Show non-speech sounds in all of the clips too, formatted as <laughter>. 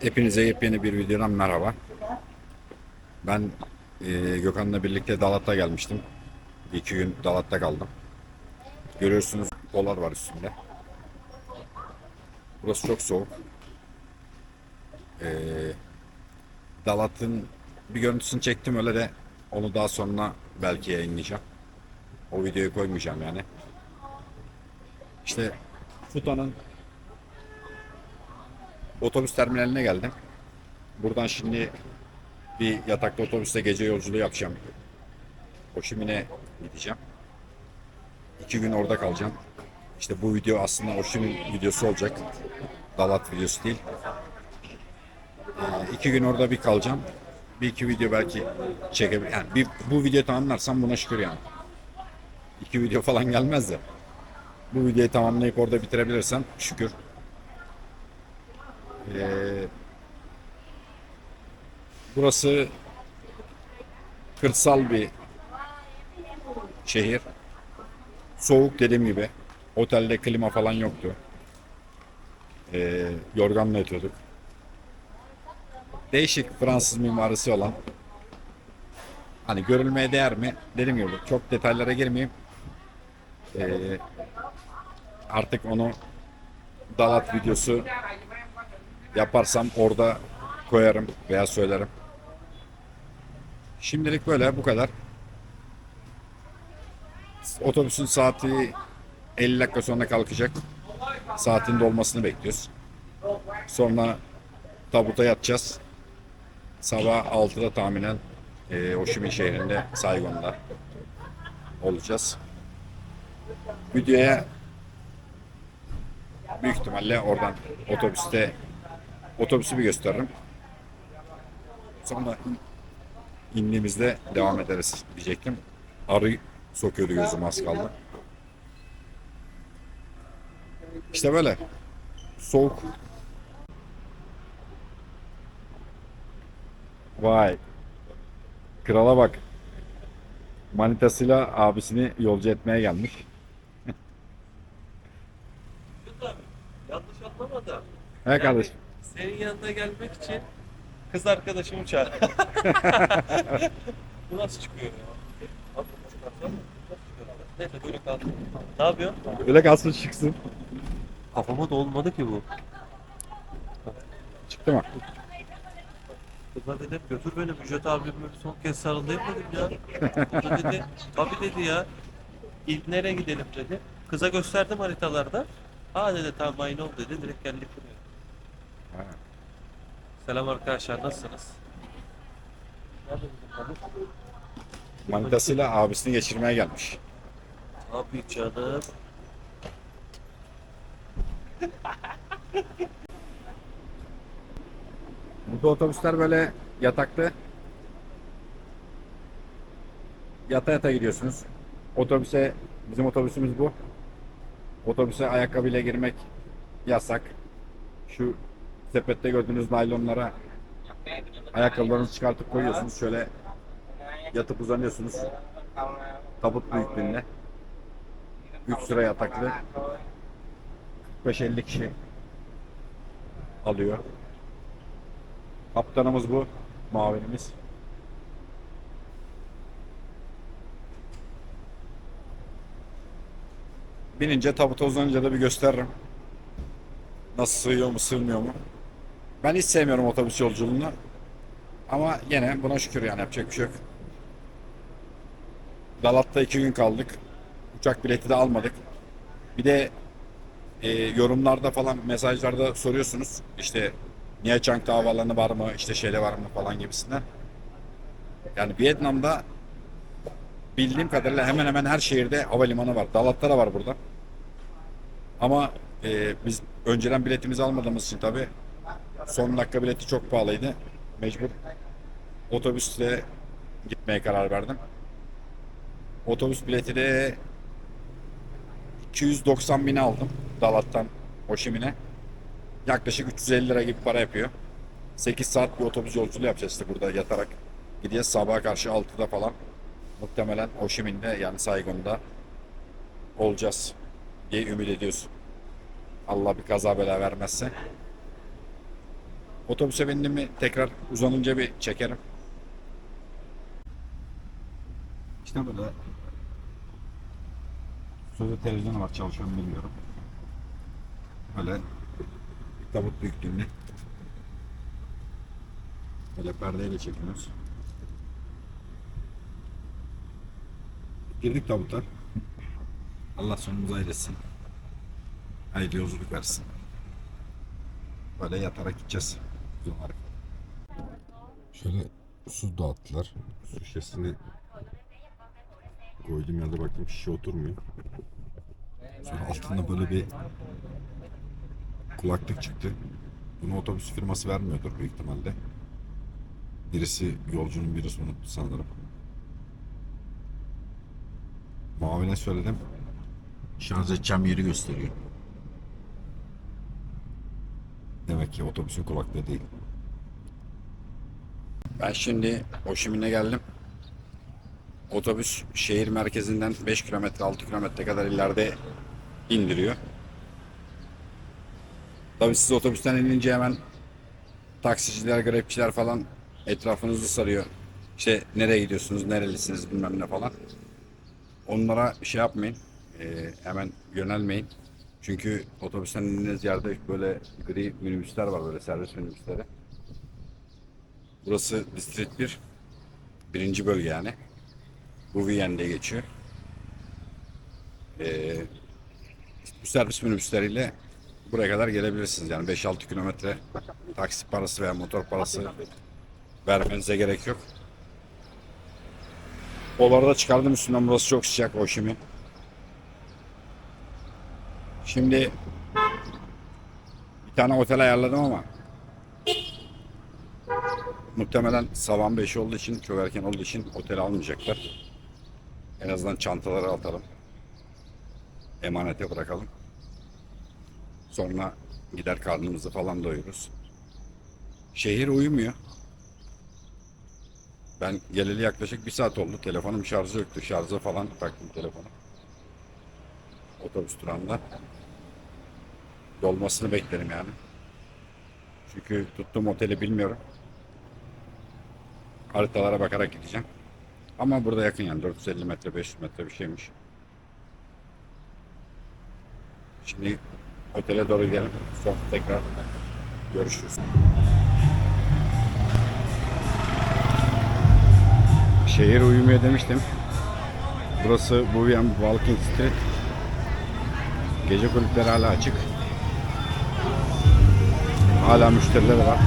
Hepinize yepyeni bir videodan merhaba. Ben e, Gökhan'la birlikte Dalat'ta gelmiştim. İki gün Dalat'ta kaldım. Görüyorsunuz polar var üstünde. Burası çok soğuk. E, Dalat'ın bir görüntüsünü çektim öyle de onu daha sonra belki yayınlayacağım. O videoyu koymayacağım yani. İşte Futa'nın otobüs terminaline geldim. Buradan şimdi bir yataklı otobüste gece yolculuğu yapacağım. Oşimin'e gideceğim. İki gün orada kalacağım. İşte bu video aslında Oşimin videosu olacak. Dalat videosu değil. Ee, iki gün orada bir kalacağım. Bir iki video belki çekebilirim. Yani bir, bu videoyu tamamlarsam buna şükür yani. İki video falan gelmez de. Bu videoyu tamamlayıp orada bitirebilirsem şükür. Ee, burası kırsal bir şehir. Soğuk dediğim gibi. Otelde klima falan yoktu. Ee, yorganla yatıyorduk. Değişik Fransız mimarisi olan. Hani görülmeye değer mi? Dediğim gibi çok detaylara girmeyeyim. Ee, artık onu Dalat videosu yaparsam orada koyarım veya söylerim. Şimdilik böyle bu kadar. Otobüsün saati 50 dakika sonra kalkacak. Saatin dolmasını bekliyoruz. Sonra tabuta yatacağız. Sabah 6'da tahminen e, Minh şehrinde Saigon'da olacağız. Videoya büyük ihtimalle oradan otobüste otobüsü bir gösteririm. Sonra in- indiğimizde devam ederiz diyecektim. Arı sokuyordu gözüm az kaldı. İşte böyle. Soğuk. Vay. Krala bak. Manitasıyla abisini yolcu etmeye gelmiş. Yanlış anlama da. He kardeşim. Senin yanına gelmek için kız arkadaşımı çağır. <laughs> Bu nasıl çıkıyor ya? Abi bunu çıkarsam mı? Nasıl çıkıyor? Neyse böyle kalsın. Ne yapıyorsun? Öyle kalsın çıksın. Kafama da olmadı ki bu. Çıktı mı? Kıza dedim götür beni Müjdat abime bir son kez sarılayım dedim ya. O da dedi tabii dedi ya. İlk nereye gidelim dedi. Kıza gösterdim haritalarda. Aa dedi tamam aynı oldu dedi. Direkt geldik buraya. Selam arkadaşlar nasılsınız? Nerede bizim balık? Manitasıyla abisini geçirmeye gelmiş. Abi canım. <laughs> Burada otobüsler böyle yataklı. Yata yata gidiyorsunuz. Otobüse, bizim otobüsümüz bu. Otobüse ayakkabıyla girmek yasak. Şu sepette gördüğünüz naylonlara ayakkabılarınızı çıkartıp koyuyorsunuz. Şöyle yatıp uzanıyorsunuz. Tabut büyüklüğünde. 3 sıra yataklı. 45-50 kişi alıyor. Kaptanımız bu. Mavinimiz. Binince tabuta uzanınca da bir gösteririm. Nasıl sığıyor mu sığmıyor mu. Ben hiç sevmiyorum otobüs yolculuğunu. Ama yine buna şükür yani yapacak bir şey yok. Dalat'ta iki gün kaldık. Uçak bileti de almadık. Bir de e, yorumlarda falan mesajlarda soruyorsunuz. İşte Nha Trang havaalanı var mı, işte şeyle var mı falan gibisinden. Yani Vietnam'da bildiğim kadarıyla hemen hemen her şehirde havalimanı var. Dalat'ta da var burada. Ama e, biz önceden biletimizi almadığımız için tabi son dakika bileti çok pahalıydı. Mecbur otobüsle gitmeye karar verdim. Otobüs bileti de 290 bin aldım Dalat'tan Ho Chi Minh'e. Yaklaşık 350 lira gibi para yapıyor. 8 saat bir otobüs yolculuğu yapacağız işte burada yatarak. Gideceğiz sabaha karşı 6'da falan. Muhtemelen Ho Chi Minh'de yani Saigon'da olacağız diye ümit ediyoruz. Allah bir kaza bela vermezse. Otobüse bindim mi tekrar uzanınca bir çekerim. İşte böyle Sözde televizyonu var çalışıyor mu bilmiyorum. Böyle tabut büyüklüğünde. Böyle perdeyle çekiyoruz. Girdik tabuta. Allah sonumuzu ayırsın. Hayırlı yolculuk versin. Böyle yatarak gideceğiz. Olarak. Şöyle su dağıttılar. Su şişesini koydum yerde baktım şişe oturmuyor. Sonra altında böyle bir kulaklık çıktı. Bunu otobüs firması vermiyordur büyük ihtimalle. Birisi yolcunun birisi unuttu sanırım. Mavine söyledim. Şarj edeceğim yeri gösteriyor. Demek ki otobüsün kulaklığı değil. Ben şimdi Oşimin'e geldim. Otobüs şehir merkezinden 5 kilometre 6 kilometre kadar ileride indiriyor. Tabii siz otobüsten inince hemen taksiciler, grepçiler falan etrafınızı sarıyor. İşte nereye gidiyorsunuz, nerelisiniz bilmem ne falan. Onlara şey yapmayın. eee, hemen yönelmeyin. Çünkü otobüsten indiğiniz yerde böyle gri minibüsler var böyle servis minibüsleri. Burası District 1. Birinci bölge yani. Bu Viyen diye geçiyor. Ee, bu servis minibüsleriyle buraya kadar gelebilirsiniz. Yani 5-6 kilometre taksi parası veya motor parası vermenize gerek yok. Oları da çıkardım üstünden. Burası çok sıcak o şimdi. Bir tane otel ayarladım ama muhtemelen sabah 5 olduğu için çok erken olduğu için otel almayacaklar. En azından çantaları atalım. Emanete bırakalım. Sonra gider karnımızı falan doyururuz. Şehir uyumuyor. Ben geleli yaklaşık bir saat oldu. Telefonum şarjı yoktu. Şarja falan taktım telefonu. Otobüs durağında. Dolmasını beklerim yani. Çünkü tuttuğum oteli bilmiyorum. Haritalara bakarak gideceğim. Ama burada yakın yani 450 metre 500 metre bir şeymiş. Şimdi otele doğru gidelim. Sonra tekrar görüşürüz. Şehir uyumuyor demiştim. Burası Bouvian Walking Street. Gece kulüpleri hala açık. Hala müşteriler var.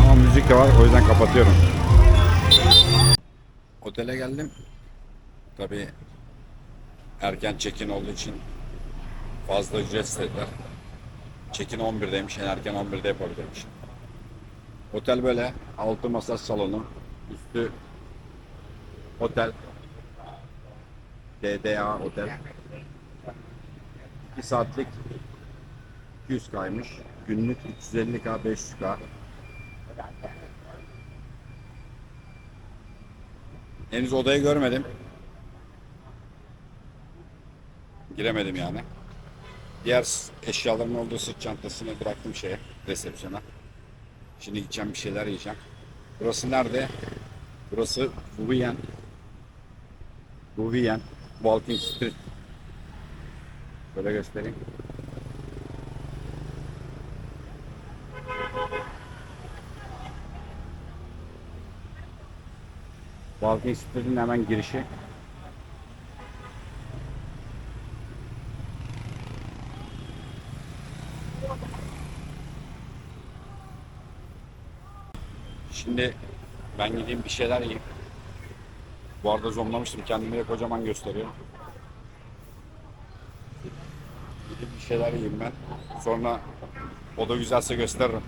Ama müzik de var o yüzden kapatıyorum. Otele geldim. Tabi erken check-in olduğu için fazla ücret istediler. Check-in 11'deymiş, en erken 11'de yapabilirmiş. Otel böyle, altı masaj salonu, üstü otel, DDA otel. 2 saatlik 200 kaymış, günlük 350k, 500k. Henüz odayı görmedim. Giremedim yani. Diğer eşyaların olduğu sırt çantasını bıraktım şeye, resepsiyona. Şimdi gideceğim bir şeyler yiyeceğim. Burası nerede? Burası Bouvian. Bouvian. Walking Street. Böyle göstereyim. Walking Street'in hemen girişi. Şimdi ben gideyim bir şeyler yiyeyim. Bu arada zoomlamıştım kendimi de kocaman gösteriyor. Gidip bir şeyler yiyeyim ben. Sonra o da güzelse gösteririm.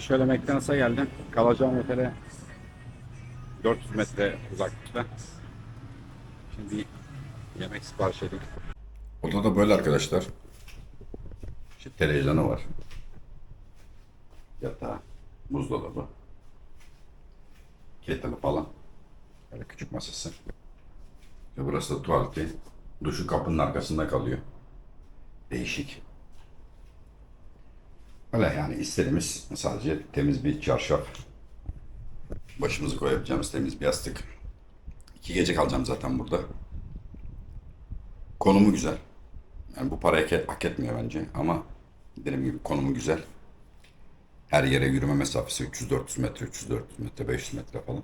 Şöyle McDonald's'a geldim. Kalacağım otele 400 metre uzaklıkta. Şimdi yemek sipariş edeyim. Oda da böyle arkadaşlar. İşte televizyonu var. Yatağı, buzdolabı, kettle'ı falan. Böyle küçük masası. Ve burası da tuvaleti. Duşu kapının arkasında kalıyor. Değişik. Öyle yani istediğimiz sadece temiz bir çarşaf. Başımızı koyabileceğimiz temiz bir yastık. İki gece kalacağım zaten burada. Konumu güzel. Yani bu parayı hak- etmiyor bence ama dediğim gibi konumu güzel. Her yere yürüme mesafesi 300-400 metre, 300-400 metre, 500 metre falan.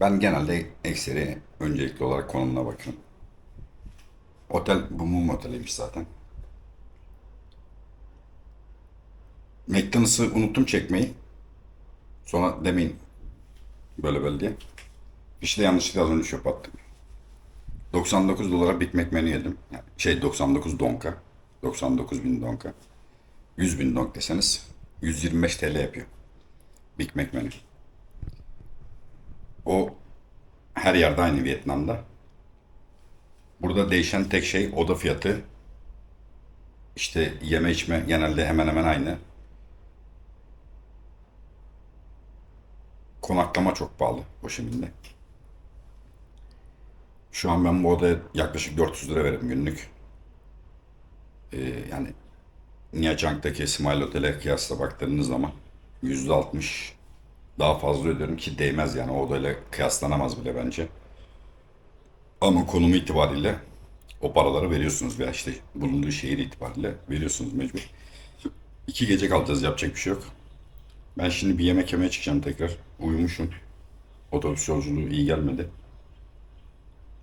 Ben genelde ekseri öncelikli olarak konumuna bakıyorum. Otel bu mum oteliymiş zaten. McDonald's'ı unuttum çekmeyi. Sonra demeyin böyle böyle diye. İşte yanlışlıkla az önce çöp attım. 99 dolara Big Mac menü yedim. Şey 99 donka. 99 bin donka. 100 bin donk deseniz 125 TL yapıyor. Big Mac menü. O her yerde aynı Vietnam'da. Burada değişen tek şey oda fiyatı. İşte yeme içme genelde hemen hemen aynı. Konaklama çok pahalı Ho Chi Minh'de. Şu an ben bu odaya yaklaşık 400 lira veririm günlük. Ee, yani Nha Chang'daki Smile Otel'e kıyasla baktığınız zaman %60 daha fazla öderim ki değmez yani o odayla kıyaslanamaz bile bence. Ama konumu itibariyle o paraları veriyorsunuz veya işte bulunduğu şehir itibariyle veriyorsunuz mecbur. İki gece kalacağız yapacak bir şey yok. Ben şimdi bir yemek yemeye çıkacağım tekrar. Uyumuşum. Otobüs yolculuğu iyi gelmedi.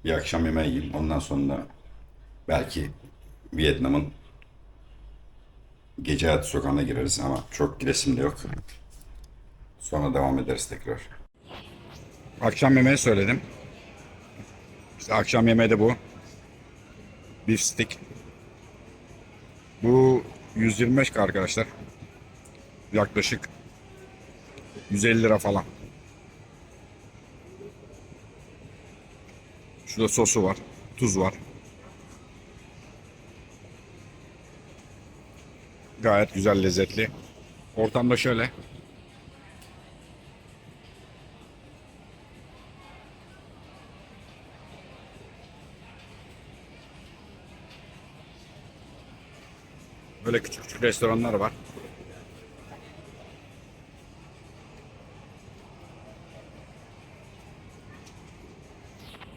Bir akşam yemeği yiyeyim. Ondan sonra belki Vietnam'ın gece hayatı sokağına gireriz ama çok giresim de yok. Sonra devam ederiz tekrar. Akşam yemeği söyledim. İşte akşam yemeği de bu. Beef stick. Bu 125 arkadaşlar. Yaklaşık 150 lira falan. Şurada sosu var. Tuz var. Gayet güzel lezzetli. Ortamda şöyle. Böyle küçük küçük restoranlar var.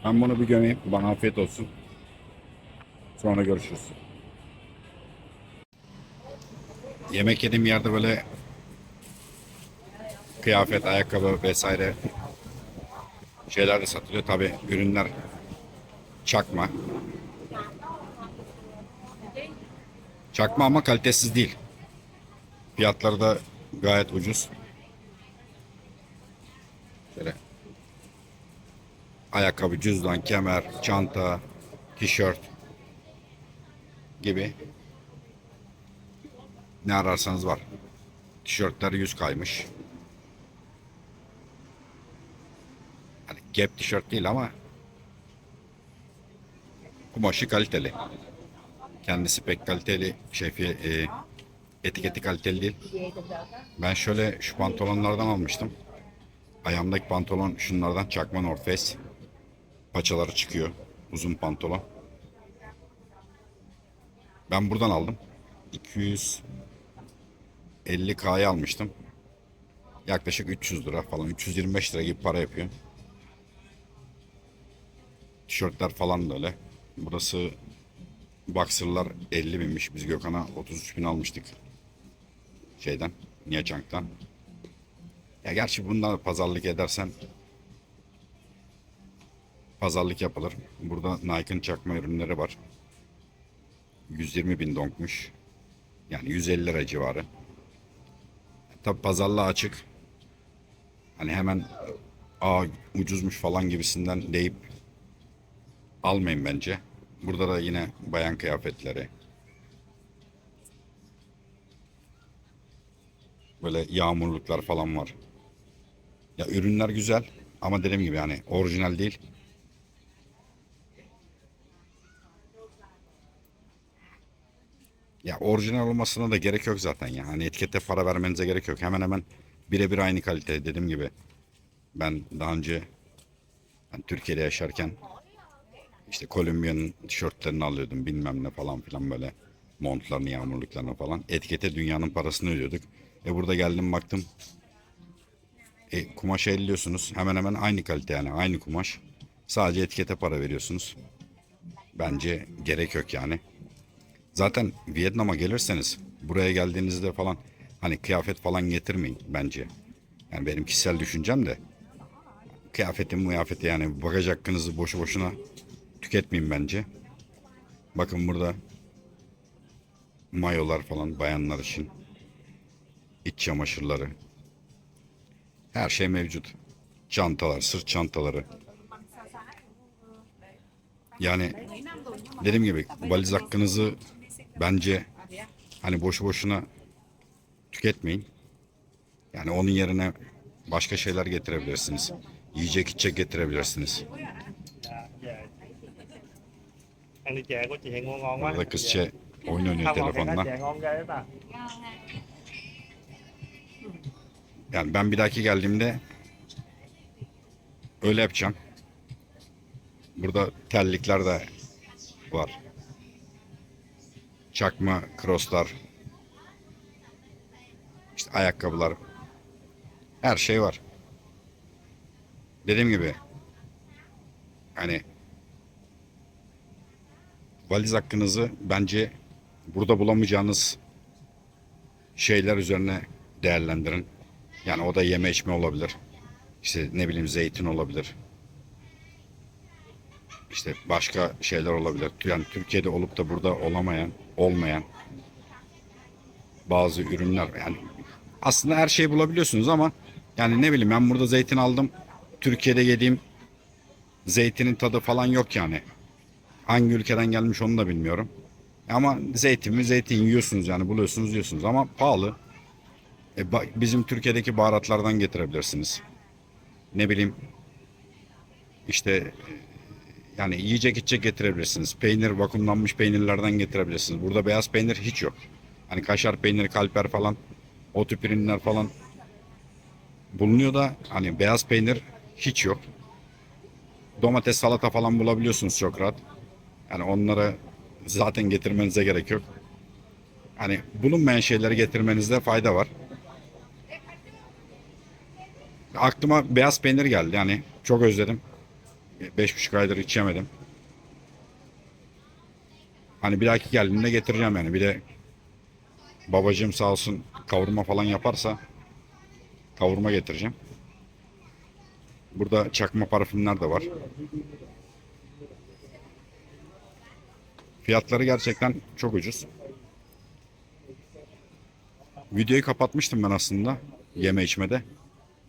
Ben bunu bir gömeyim. Bana afiyet olsun. Sonra görüşürüz. Yemek yediğim yerde böyle kıyafet, ayakkabı vesaire şeyler de satılıyor. Tabi ürünler çakma. Çakma ama kalitesiz değil. Fiyatları da gayet ucuz. Şöyle ayakkabı, cüzdan, kemer, çanta, tişört gibi ne ararsanız var. Tişörtler yüz kaymış. Hani Gap tişört değil ama kumaşı kaliteli. Kendisi pek kaliteli şey e, etiketi kaliteli değil. Ben şöyle şu pantolonlardan almıştım. Ayağımdaki pantolon şunlardan çakma North Face. Paçaları çıkıyor. Uzun pantolon. Ben buradan aldım. 250K'ya almıştım. Yaklaşık 300 lira falan. 325 lira gibi para yapıyor. Tişörtler falan da öyle. Burası Boxer'lar 50 binmiş. Biz Gökhan'a 33 bin almıştık. Şeyden, Chang'dan. Ya gerçi bundan pazarlık edersen pazarlık yapılır. Burada Nike'ın çakma ürünleri var. 120 bin donkmuş. Yani 150 lira civarı. Tabi pazarlığa açık. Hani hemen aa ucuzmuş falan gibisinden deyip almayın bence. Burada da yine bayan kıyafetleri. Böyle yağmurluklar falan var. Ya ürünler güzel ama dediğim gibi yani orijinal değil. Ya orijinal olmasına da gerek yok zaten ya. Hani etikete para vermenize gerek yok. Hemen hemen birebir aynı kalite dediğim gibi. Ben daha önce ben Türkiye'de yaşarken işte Colombia'nın tişörtlerini alıyordum bilmem ne falan filan böyle montlarını yağmurluklarını falan. Etikete dünyanın parasını ödüyorduk. E burada geldim baktım e, kumaşı elliyorsunuz. Hemen hemen aynı kalite yani aynı kumaş. Sadece etikete para veriyorsunuz. Bence gerek yok yani. Zaten Vietnam'a gelirseniz buraya geldiğinizde falan hani kıyafet falan getirmeyin bence. Yani benim kişisel düşüncem de kıyafetin muyafeti yani bagaj hakkınızı boşu boşuna tüketmeyin bence. Bakın burada mayolar falan bayanlar için iç çamaşırları her şey mevcut. Çantalar, sırt çantaları. Yani dediğim gibi valiz hakkınızı bence hani boşu boşuna tüketmeyin. Yani onun yerine başka şeyler getirebilirsiniz. Yiyecek içecek getirebilirsiniz. Burada kızça oyun oynuyor telefonla. Yani ben bir dahaki geldiğimde öyle yapacağım. Burada terlikler de var. Çakma crosslar. işte ayakkabılar. Her şey var. Dediğim gibi hani valiz hakkınızı bence burada bulamayacağınız şeyler üzerine değerlendirin. Yani o da yeme içme olabilir. İşte ne bileyim zeytin olabilir. İşte başka şeyler olabilir. Yani Türkiye'de olup da burada olamayan, olmayan bazı ürünler yani aslında her şeyi bulabiliyorsunuz ama yani ne bileyim ben burada zeytin aldım. Türkiye'de yediğim zeytinin tadı falan yok yani. Hangi ülkeden gelmiş onu da bilmiyorum. Ama zeytin mi zeytin yiyorsunuz yani buluyorsunuz yiyorsunuz ama pahalı. E, bizim Türkiye'deki baharatlardan getirebilirsiniz. Ne bileyim işte yani yiyecek içecek getirebilirsiniz. Peynir vakumlanmış peynirlerden getirebilirsiniz. Burada beyaz peynir hiç yok. Hani kaşar peyniri, kalper falan o tip ürünler falan bulunuyor da hani beyaz peynir hiç yok. Domates, salata falan bulabiliyorsunuz çok rahat. Yani onları zaten getirmenize gerek yok. Hani bulunmayan şeyleri getirmenizde fayda var. Aklıma beyaz peynir geldi. Yani çok özledim. Beş buçuk aydır hiç yemedim. Hani bir dahaki geldiğimde getireceğim yani. Bir de babacığım sağ olsun kavurma falan yaparsa kavurma getireceğim. Burada çakma parfümler de var. Fiyatları gerçekten çok ucuz. Videoyu kapatmıştım ben aslında yeme içmede.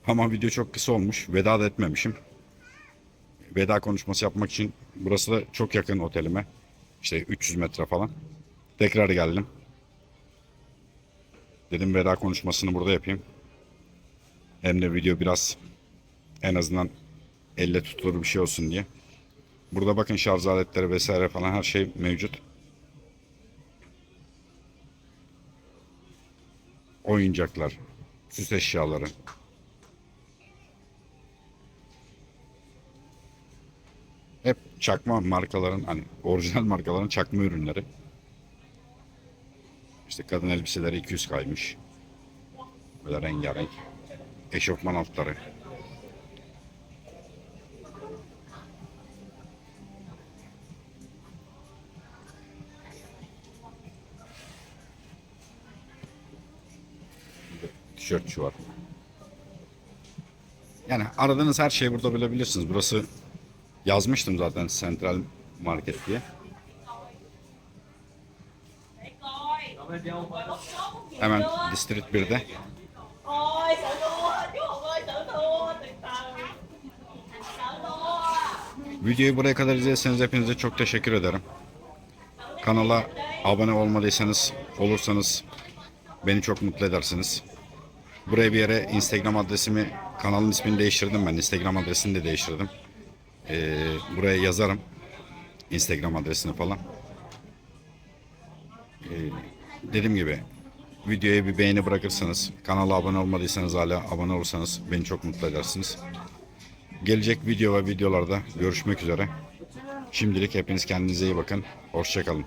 Ama video çok kısa olmuş. Veda da etmemişim. Veda konuşması yapmak için burası da çok yakın otelime. İşte 300 metre falan. Tekrar geldim. Dedim veda konuşmasını burada yapayım. Hem de video biraz en azından elle tutulur bir şey olsun diye. Burada bakın şarj aletleri vesaire falan her şey mevcut. Oyuncaklar, süs eşyaları. Hep çakma markaların hani orijinal markaların çakma ürünleri. İşte kadın elbiseleri 200 kaymış. Böyle rengarenk. Eşofman altları. Tişörtçü var. Yani aradığınız her şeyi burada bulabilirsiniz. Burası yazmıştım zaten Central Market diye. Hemen District 1'de. Ôi sợ thua chú Hùng ơi sợ thua từ từ sợ thua Videoyu buraya kadar izlediyseniz hepinize çok teşekkür ederim. Kanala abone olmadıysanız olursanız beni çok mutlu edersiniz. Buraya bir yere Instagram adresimi, kanalın ismini değiştirdim ben. Instagram adresini de değiştirdim. Ee, buraya yazarım. Instagram adresini falan. Ee, dediğim gibi videoya bir beğeni bırakırsanız, kanala abone olmadıysanız hala abone olursanız beni çok mutlu edersiniz. Gelecek video ve videolarda görüşmek üzere. Şimdilik hepiniz kendinize iyi bakın. Hoşçakalın.